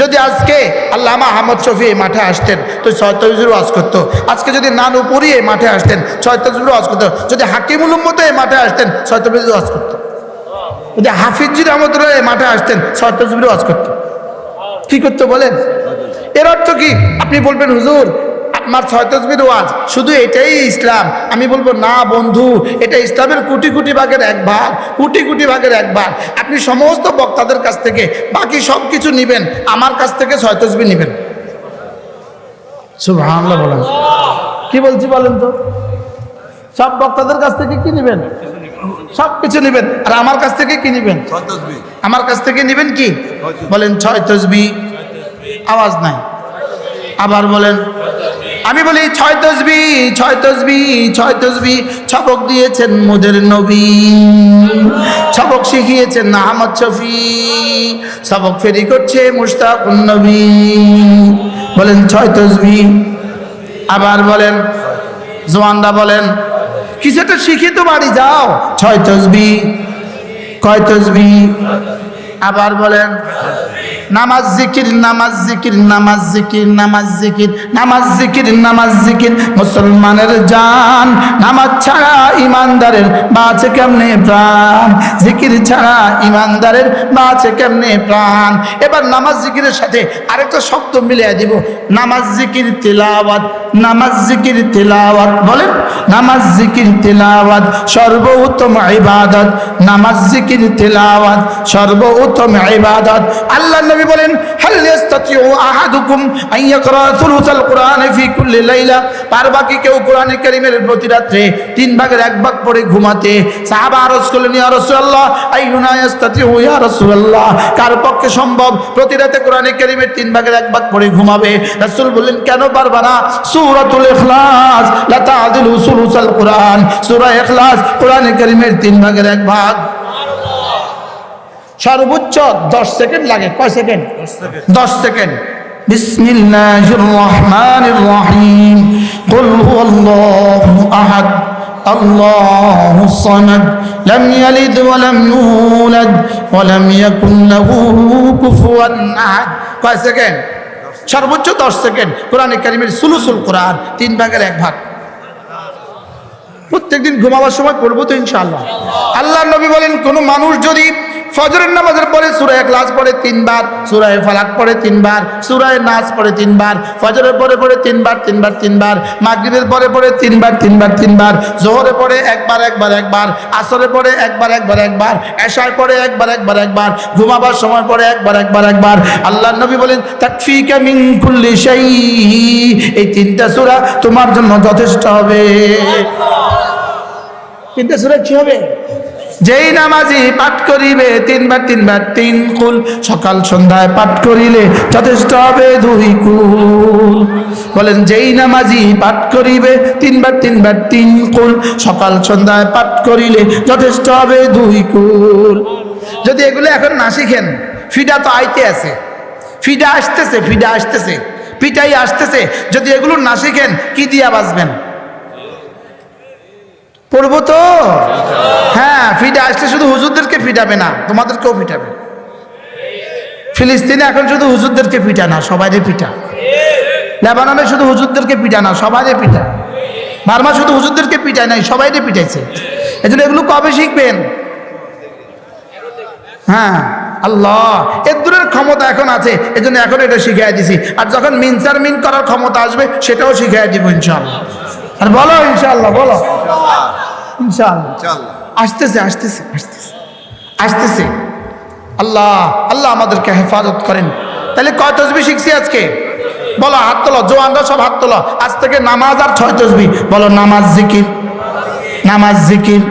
যদি আজকে আল্লামা আহমদ শফি এই মাঠে আসতেন, তো ছয় তজুর ওয়াজ করতো। আজকে যদি নানুপুরি এই মাঠে আসতেন, ছয় তজুর ওয়াজ করতো। যদি হাকিমুল উম্মত এই মাঠে আসতেন, ছয় ওয়াজ করতো। যদি হাফিজুর রহমতুল্লাহ এই মাঠে আসতেন, ছয় তজুর ওয়াজ করতো। কি করতো বলেন? এর অর্থ কি? আপনি বলবেন, হুজুর আপনার ছয় তসবির ওয়াজ। শুধু এটাই ইসলাম। আমি বলব না বন্ধু এটা ইসলামের কোটি কোটি ভাগের এক ভাগ কোটি কোটি ভাগের এক ভাগ। আপনি সমস্ত বক্তাদের কাছ থেকে বাকি সব কিছু নেবেন আমার কাছ থেকে ছয় তসবি নেবেন। সুবহানাল্লাহ বলেন। কি বলছি বলেন তো? সব বক্তাদের কাছ থেকে কি নেবেন? সব কিছু নেবেন। আর আমার কাছ থেকে কি নেবেন? আমার কাছ থেকে নেবেন কি? বলেন ছয় তসবি আওয়াজ নাই। আবার বলেন আমি বলি, ছয় তসবি ছয় তসবি ছয় তসবি। ছবক দিয়েছেন মোদের নবী। ছবক শিখিয়েছেন আহমদ শফি। সবক ফেরি করছে মুশতাক নবী। বলেন, ছয় তসবি। আবার বলেন, জোয়ানরা বলেন কিছু একটা শিখে তো বাড়ি যাও? ছয় তসবি, কয় তসবি? আবার বলেন নামাজ জিকির নামাজ জিকির নামাজ জিকির নামাজ জিকির নামাজ জিকির নামাজ জিকির। মুসলমানের জান, নামাজ ছাড়া ইমানদারের বাঁচে কেমনে প্রাণ? জিকির ছাড়া ইমানদারের বাঁচে কেমনে প্রাণ? এবার নামাজ জিকিরের সাথে আরেকটা শব্দ মিলিয়ে দিব। নামাজ জিকির, তেলাওয়াত, নামাজ জিকির, তেলাওয়াত। বলেন, নামাজ জিকির, তেলাওয়াত, সর্বোত্তম ইবাদত। নামাজ জিকির, তেলাওয়াত, সর্বোত্তম ইবাদত। আল্লাহ নবী বলেন কুল্লি লাইলা? পারবা কি কেউ কোরআনে প্রতি রাত্রে তিন ভাগের এক ভাগ পড়ে ঘুমাতে। কার পক্ষে সম্ভব? প্রতি রাতে কোরআনে কারীমের তিন ভাগের এক ভাগ পড়ে ঘুমাবে। রাসূল বললেন, কেন পারবা না? সূরাতুল ইখলাস, লা তাদিলু সুলুসাল কুরআন। সূরা ইখলাস কোরআনে কারীমের তিন ভাগের এক ভাগ। সর্বোচ্চ দশ সেকেন্ড লাগে। কয় সেকেন্ড? দশ সেকেন্ড। কয় সেকেন্ড? সর্বোচ্চ দশ সেকেন্ড। কোরআনে কারিমের সুলুসুল কোরআন। তিন ভাগের এক ভাগ। প্রত্যেকদিন ঘুমাবার সময় পড়ব তো ইনশাআল্লাহ। আল্লাহ নবী বলেন কোন মানুষ যদি ফজরের নামাজের পরে সুরায় ক্লাস পড়ে তিনবার সুরায় ফালাক পড়ে তিনবার সুরায় নাচ পড়ে তিনবার, ফজরের পরে পড়ে তিনবার তিনবার তিনবার, মাগরিবের পরে পড়ে তিনবার তিনবার তিনবার জোহরে পড়ে একবার একবার একবার আসরে পড়ে একবার একবার একবার এশায় পড়ে একবার একবার একবার, ঘুমাবার সময় পড়ে একবার একবার একবার আল্লাহ নবী বলেন, তাকফিকা মিন এই তিনটা সূরা তোমার জন্য যথেষ্ট হবে। তিনটা সুরা কি হবে? যেই নামাজি পাঠ করিবে, তিনবার তিনবার তিন কুল। সকাল সন্ধ্যায় পাঠ করিলে যথেষ্ট হবে দুই কুল। বলেন, যেই নামাজি পাঠ করিবে, তিনবার তিনবার তিন কুল। সকাল সন্ধ্যায় পাঠ করিলে যথেষ্ট হবে দুই কুল। যদি এগুলো এখন না শিখেন, ফিডা তো আইতে আছে। ফিডা আসতেছে ফিডা আসতেছে, পিটাই আসতেছে। যদি এগুলো না শিখেন, কি দিয়া বাঁচবেন? পড়ব তো? হ্যাঁ ফিডা আসলে শুধু হুজুরদেরকে ফিটাবে না, তোমাদেরকেও ফিটাবে। ফিলিস্তিনে এখন শুধু হুজুরদেরকে পিটা না, সবাইরে পিটা লেবাননে শুধু হুজুরদেরকে পিটা না, সবাইরে পিটা বার্মা শুধু হুজুরদেরকে পিটায় নাই, সবাইরে পিটাইছে এই জন্য এগুলো কবে শিখবেন? হ্যাঁ আল্লাহ, এর দূরের ক্ষমতা এখন আছে এই জন্য এখন এটা শিখিয়ে দিছি। আর যখন মিনসার মিন করার ক্ষমতা আসবে, সেটাও শিখিয়ে দিব ইনশাল্লাহ আর বলো ইনশাল্লাহ বলো। ইনশাল্লাহ আসতেছে আসতেছে আসতেছে। আসতেছে। আল্লাহ আল্লাহ আমাদেরকে হেফাজত করেন। তাহলে কয় তসবি শিখছি আজকে? বলো হাত তোলো জোয়ানরা সব হাত তোলো। আজ থেকে নামাজ আর ছয় তসবি। বলো নামাজ জিকির নামাজ জিকির।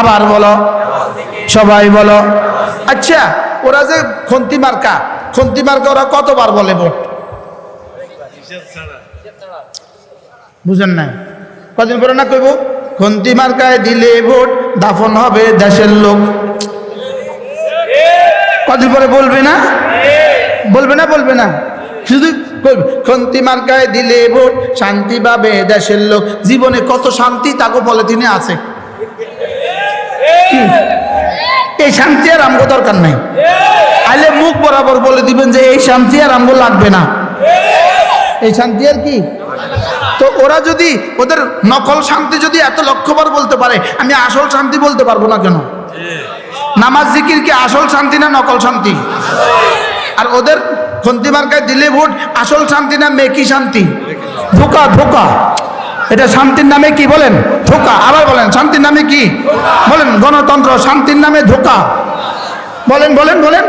আবার বলো সবাই বলো। আচ্ছা ওরা যে খন্তি মার্কা খন্তি মার্কা ওরা কতবার বলে ভোট? বুঝেন না কদিন পরে না কইব? খন্তি মার্কায় দিলে ভোট দাফন হবে দেশের লোক। কদিন পরে বলবে না? বলবে না বলবে না। শুধু খন্তি মার্কায় দিলে ভোট শান্তি পাবে দেশের লোক। জীবনে কত শান্তি তাকে পলিথিনে আছে। এই শান্তি আর আমগো দরকার নাই। আইলে মুখ বরাবর বলে দিবেন যে এই শান্তি আর আমগো লাগবে না। এই শান্তি আর কি? তো ওরা যদি ওদের নকল শান্তি যদি এত লক্ষ্যবার বলতে পারে, আমি আসল শান্তি বলতে পারব না কেন? নামাজ জিকির কি আসল শান্তি না নকল শান্তি? আর ওদের খন্তি মার্কায় দিলে ভোট আসল শান্তি না মেকি শান্তি? ধোকা ধোকা। এটা শান্তির নামে কি বলেন? ধোকা। আবার বলেন, শান্তির নামে কি? বলেন গণতন্ত্র শান্তির নামে ধোকা। বলেন বলেন বলেন।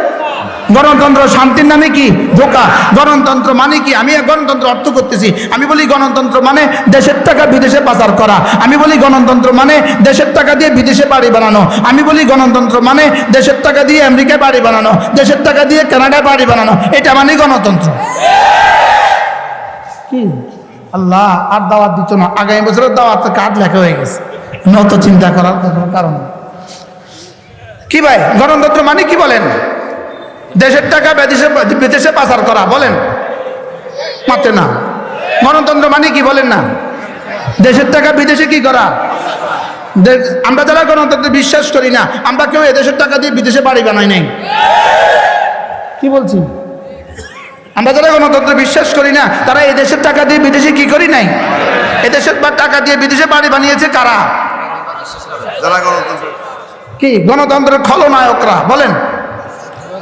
গণতন্ত্র শান্তির নামে কি? ধোকা। গণতন্ত্র মানে কি? আমি গণতন্ত্র অর্থ করতেছি। আমি বলি গণতন্ত্র মানে দেশের টাকা বিদেশে পাচার করা। আমি বলি গণতন্ত্র মানে দেশের টাকা দিয়ে বিদেশে বাড়ি বানানো। আমি বলি গণতন্ত্র মানে দেশের টাকা দিয়ে আমেরিকায় বাড়ি বানানো। দেশের টাকা দিয়ে কানাডায় বাড়ি বানানো। এটা মানে গণতন্ত্র। কি? আল্লাহ, আর দাওয়াত দিত না। আগামী বছরের দাওয়াত কাঠ লেখা হয়ে গেছে। নত চিন্তা করার কারণ কি ভাই? গণতন্ত্র মানে কি বলেন? দেশের টাকা বিদেশে বিদেশে পাচার করা বলেন। মাতে না। গণতন্ত্র মানে কি বলেন না। দেশের টাকা বিদেশে কি করা? আমরা যারা গণতন্ত্রে বিশ্বাস করি না আমরা কেউ এদেশের টাকা দিয়ে বিদেশে বাড়ি বানাই নাই। কি বলছি? আমরা যারা গণতন্ত্রে বিশ্বাস করি না তারা এই দেশের টাকা দিয়ে বিদেশে কি করি নাই? এদেশের বা টাকা দিয়ে বিদেশে বাড়ি বানিয়েছে কারা? যারা গণতন্ত্র কি? গণতন্ত্রের খলনায়করা বলেন।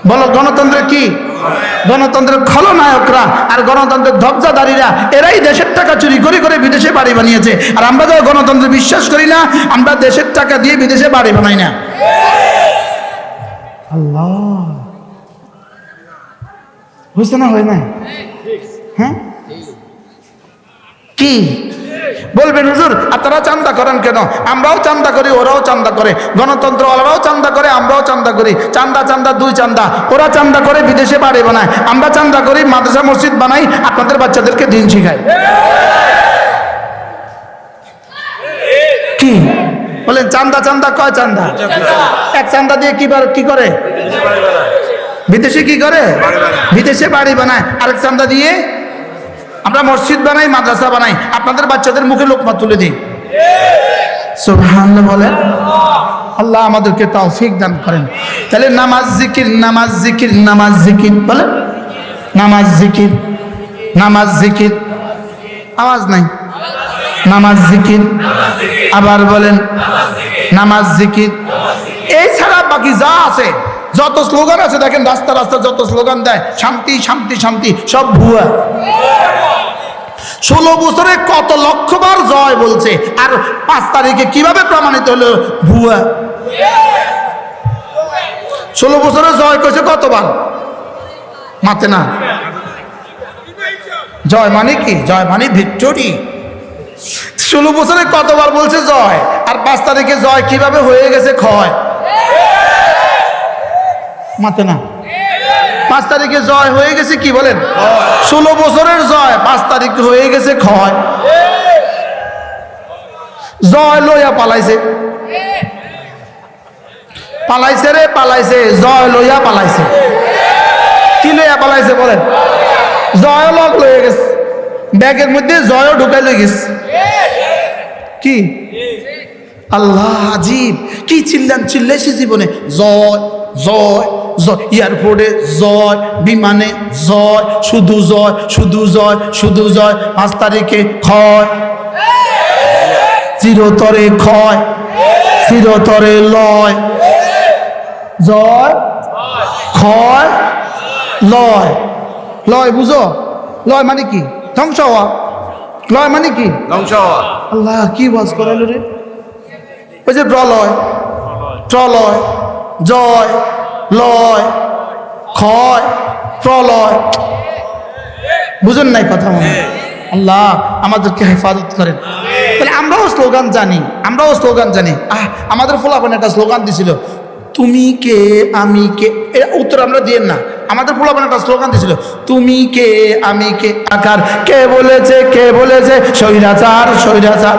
বলো গণতন্ত্রের কি? গণতন্ত্রের খলনায়করা আর গণতন্ত্রের ধবজাদারীরা এরাই দেশের টাকা চুরি করে করে বিদেশে বাড়ি বানিয়েছে। আর আমরা যারা গণতন্ত্রে বিশ্বাস করি না, আমরা দেশের টাকা দিয়ে বিদেশে বাড়ি বানাই না। আল্লাহ। হয়েছে না, হয় না হ্যাঁ? কি? বলবেন হুজুর আপনারা চান্দা করেন কেন? আমরাও চান্দা করি ওরাও চান্দা করে। গণতন্ত্র গণতন্ত্রওয়ালারাও চান্দা করে আমরাও চান্দা করি। চান্দা চান্দা দুই চান্দা। ওরা চান্দা করে বিদেশে বাড়ি বানায়। আমরা চান্দা করি মাদ্রাসা মসজিদ বানাই আপনাদের বাচ্চাদেরকে দিন শিখাই। কি? বলেন চান্দা চান্দা কয় চান্দা? এক চান্দা দিয়ে কি বার- কি করে? বিদেশে কি করে? বিদেশে বাড়ি বানায়। আরেক চান্দা দিয়ে আমরা মসজিদ বানাই, মাদ্রাসা বানাই, আপনাদের বাচ্চাদের মুখে লোকমা তুলে দিই। বলেন, আল্লাহ আমাদেরকে তাও তৌফিক দান করেন। তাহলে নামাজ জিকির নামাজ জিকির নামাজ জিকির, বলেন, নামাজ জিকির নামাজ জিকির, আওয়াজ নাই। নামাজ জিকির, আবার বলেন, নামাজ জিকির। এই ছাড়া বাকি যা আছে, যত স্লোগান আছে, দেখেন রাস্তা রাস্তা যত স্লোগান দেয়, শান্তি শান্তি শান্তি, সব ভুয়া। ষোলো বছরে কত লক্ষবার জয় বলছে? আর পাঁচ তারিখে কীভাবে প্রমাণিত হলো? ভুয়া। ষোলো বছরে জয় করেছে কতবার? মাতে না। জয় মানে কি? জয় মানে ভিক্টোরি। ষোলো বছরে কতবার বলছে জয়? আর পাঁচ তারিখে জয় কীভাবে হয়ে গেছে ক্ষয়? মাতে না। পাঁচ তারিখে জয় হয়ে গেছে কি বলেন? ষোলো বছরের জয়, পাঁচ তারিখ হয়ে গেছে ক্ষয়। জয় লইয়া পালাইছে। পালাইছে রে, পালাইছে। জয় লইয়া পালাইছে। কি লইয়া পালাইছে বলেন? জয় লগ লইয়া গেছে। ব্যাগের মধ্যে জয়ও ঢুকাই লই গেছে। কি? আল্লাহ আজিব। কি চিল্লান চিল্লাইছে জীবনে? জয় জয়। এয়ারপোর্টে জয় বিমানে জয় শুধু জয় শুধু জয় শুধু জয় পাঁচ তারিখে ক্ষয়। চিরতরে ক্ষয় চিরতরে লয়। জয় ক্ষয় লয়। লয় বুঝো? লয় মানে কি? ধ্বংস হওয়া। লয় মানে কি? ধ্বংস হওয়া। আল্লাহ কি ওয়াজ করালো রে? ওই যে প্রলয় প্রলয় জয়। লয়, ক্ষয়, প্রলয়। বুঝেন নাই কথা মনে? আল্লাহ আমাদেরকে হেফাজত করেন। তাহলে আমরাও স্লোগান জানি, আমরাও স্লোগান জানি। আহ, আমাদের ফোলাপান একটা স্লোগান দিছিল, তুমি কে, আমি কে? এর উত্তর আমরা দিয়েন না। আমাদের ফোলাপান একটা স্লোগান দিছিল, তুমি কে, আমি কে? আকার, কে বলেছে কে বলেছে? স্বৈরাচার স্বৈরাচার।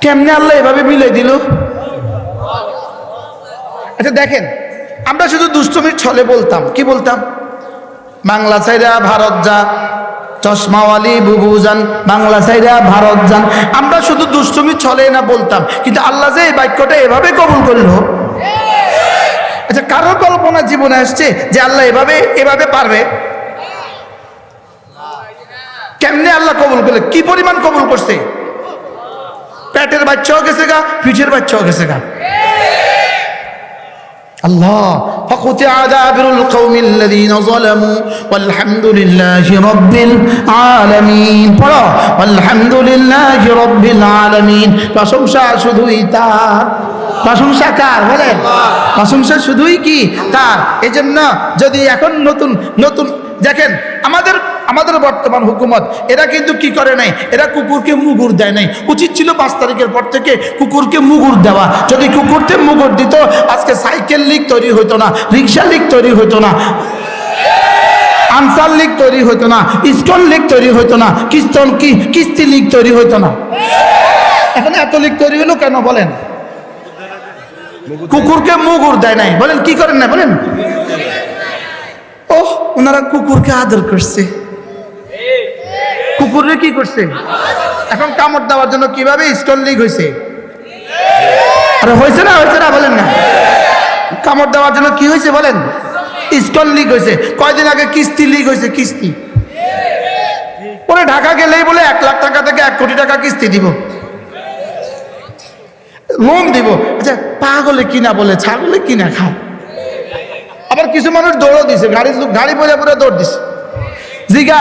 কেমনে আল্লাহ এভাবে মিলে দিল? আচ্ছা দেখেন, আমরা শুধু দুষ্টমির ছলে বলতাম। কি বলতাম? বাংলা ছাইরা ভারত যা, চশমাওয়ালি বুবু যান বাংলা সাইরা ভারত যান আমরা শুধু দুষ্টুমি চলে না বলতাম, কিন্তু আল্লাহ যে এই বাক্যটা এভাবে কবুল করল। আচ্ছা কারোর কল্পনা জীবনে আসছে যে আল্লাহ এভাবে এভাবে পারবে? কেমনে আল্লাহ কবুল করলে? কি পরিমাণ কবুল করছে? পেটের বাচ্চাও গেছে গা, পিঠের বাচ্চাও গেছে গা। الله فقطع دابر القوم الذين ظلموا والحمد لله رب العالمين পড়ো والحمد لله رب العالمين প্রশংসা শুধুই তার প্রশংসা কার বলেন প্রশংসা শুধুই কি তার এজন্য যদি এখন নতুন নতুন দেখেন আমাদের আমাদের বর্তমান হুকুমত, এরা কিন্তু কি করে নাই? এরা কুকুরকে মুগুর দেয় নাই। উচিত ছিল পাঁচ তারিখের পর থেকে কুকুরকে মুগুর দেওয়া। যদি কুকুরকে মুগুর দিত, আজকে সাইকেল লিগ তৈরি হতো না, রিক্সা লিগ তৈরি হতো না, আনসার লিগ তৈরি হতো না ইস্কন লিগ তৈরি হতো না কিস্তন কি, কিস্তি লিগ তৈরি হতো না। এখন এত লিগ তৈরি হলো কেন বলেন? কুকুরকে মুগুর দেয় নাই। বলেন, কি করেন না বলেন। ওহ ওনারা কুকুরকে আদর করছে। কুকুরে কি করছে? এখন কামড় দেওয়ার জন্য কীভাবে স্টল লিগ হয়েছে আরে হয়েছে না হয়েছে না, বলেন না। কামড় দেওয়ার জন্য কি হয়েছে বলেন? স্টল লিগ হয়েছে কয়দিন আগে কিস্তি লিগ হয়েছে কিস্তি। পরে ঢাকা গেলেই বলে এক লাখ টাকা থেকে এক কোটি টাকা কিস্তি দিব। লোন দিব। আচ্ছা পাগলে কিনা বলে, ছাগলে কিনা খাও আবার কিছু মানুষ দৌড়ও দিছে। গাড়ি গাড়ি পরে পরে দৌড় দিছে। জিগা,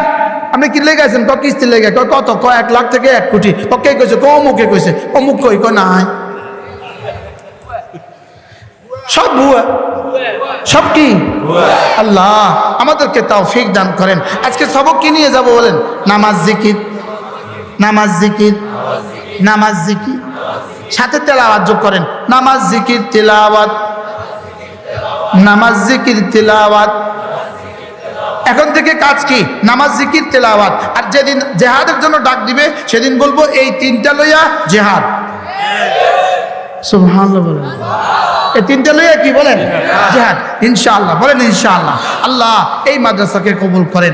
আপনি কি লেগেছেন ক কিস্তি লেগে ক কত? ক এক লাখ থেকে এক কোটি? ক কইছে? ক অমুকে কইছে? অমুক কই? ক নাই। সব ভুয়া। সব কি? আল্লাহ, আমাদেরকে তাও ফিক দান করেন। আজকে সবক কি নিয়ে যাব বলেন? নামাজ, জিকির। নামাজ জিকির। নামাজ, জিকির। সাথে তেলাওয়াত যোগ করেন। নামাজ, জিকির, তেলাওয়াত। নামাজ, জিকির, তেলাওয়াত। এখন থেকে কাজ কি? নামাজ জিকির তেলাওয়াত। আর যেদিন জেহাদের জন্য ডাক দিবে সেদিন বলব এই তিনটা লইয়া জেহাদ। এই তিনটা লইয়া কি বলেন? জেহাদ। ইনশাআল্লাহ বলেন ইনশাআল্লাহ। আল্লাহ এই মাদ্রাসাকে কবুল করেন।